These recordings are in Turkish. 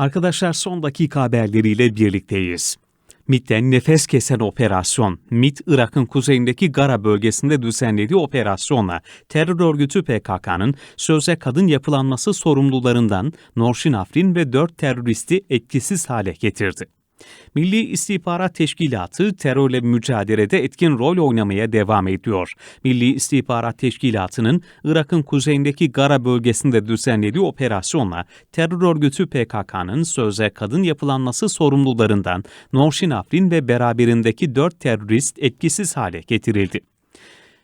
Arkadaşlar son dakika haberleriyle birlikteyiz. MİT'ten nefes kesen operasyon. MİT, Irak'ın kuzeyindeki Gara bölgesinde düzenlediği operasyonla terör örgütü PKK'nın sözde kadın yapılanması sorumlularından Norşin Afrin ve dört teröristi etkisiz hale getirdi. Milli İstihbarat Teşkilatı terörle mücadelede etkin rol oynamaya devam ediyor. Milli İstihbarat Teşkilatı'nın Irak'ın kuzeyindeki Gara bölgesinde düzenlediği operasyonla terör örgütü PKK'nın sözde kadın yapılanması sorumlularından Norşin Afrin ve beraberindeki dört terörist etkisiz hale getirildi.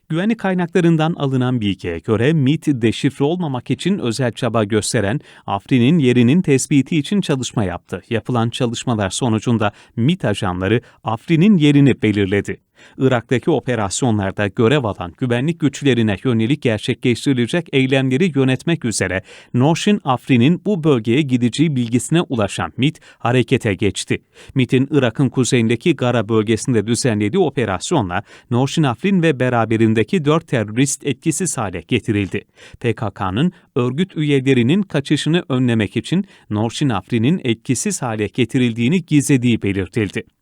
Güvenlik kaynaklarından alınan bilgiye göre MIT deşifre olmamak için özel çaba gösteren Afrin'in yerinin tespiti için çalışma yaptı. Yapılan çalışmalar sonucunda MIT ajanları Afrin'in yerini belirledi. Irak'taki operasyonlarda görev alan güvenlik güçlerine yönelik gerçekleştirilecek eylemleri yönetmek üzere Noşin Afrin'in bu bölgeye gideceği bilgisine ulaşan MIT harekete geçti. MIT'in Irak'ın kuzeyindeki Gara bölgesinde düzenlediği operasyonla Noşin Afrin ve beraberindeki dört terörist etkisiz hale getirildi. PKK'nın örgüt üyelerinin kaçışını önlemek için Norşin Afrin'in etkisiz hale getirildiğini gizlediği belirtildi.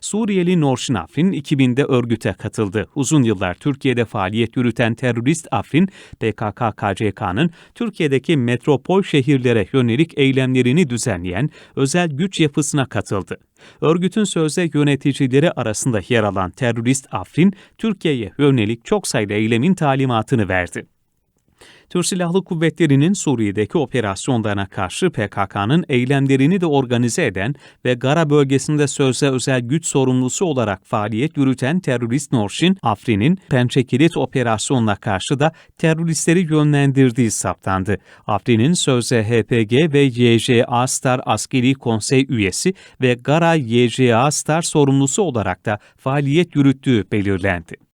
Suriyeli Norşin Afrin 2000'de örgüte katıldı. Uzun yıllar Türkiye'de faaliyet yürüten terörist Afrin, PKK-KCK'nın Türkiye'deki metropol şehirlere yönelik eylemlerini düzenleyen özel güç yapısına katıldı. Örgütün sözde yöneticileri arasında yer alan terörist Afrin, Türkiye'ye yönelik çok sayıda eylemin talimatını verdi. Türk Silahlı Kuvvetleri'nin Suriye'deki operasyonlarına karşı PKK'nın eylemlerini de organize eden ve Gara bölgesinde sözde özel güç sorumlusu olarak faaliyet yürüten terörist Norşin Afrin'in Pençekilit operasyonuna karşı da teröristleri yönlendirdiği saptandı. Afrin'in sözde HPG ve YJA Star askeri konsey üyesi ve Gara YJA Star sorumlusu olarak da faaliyet yürüttüğü belirlendi.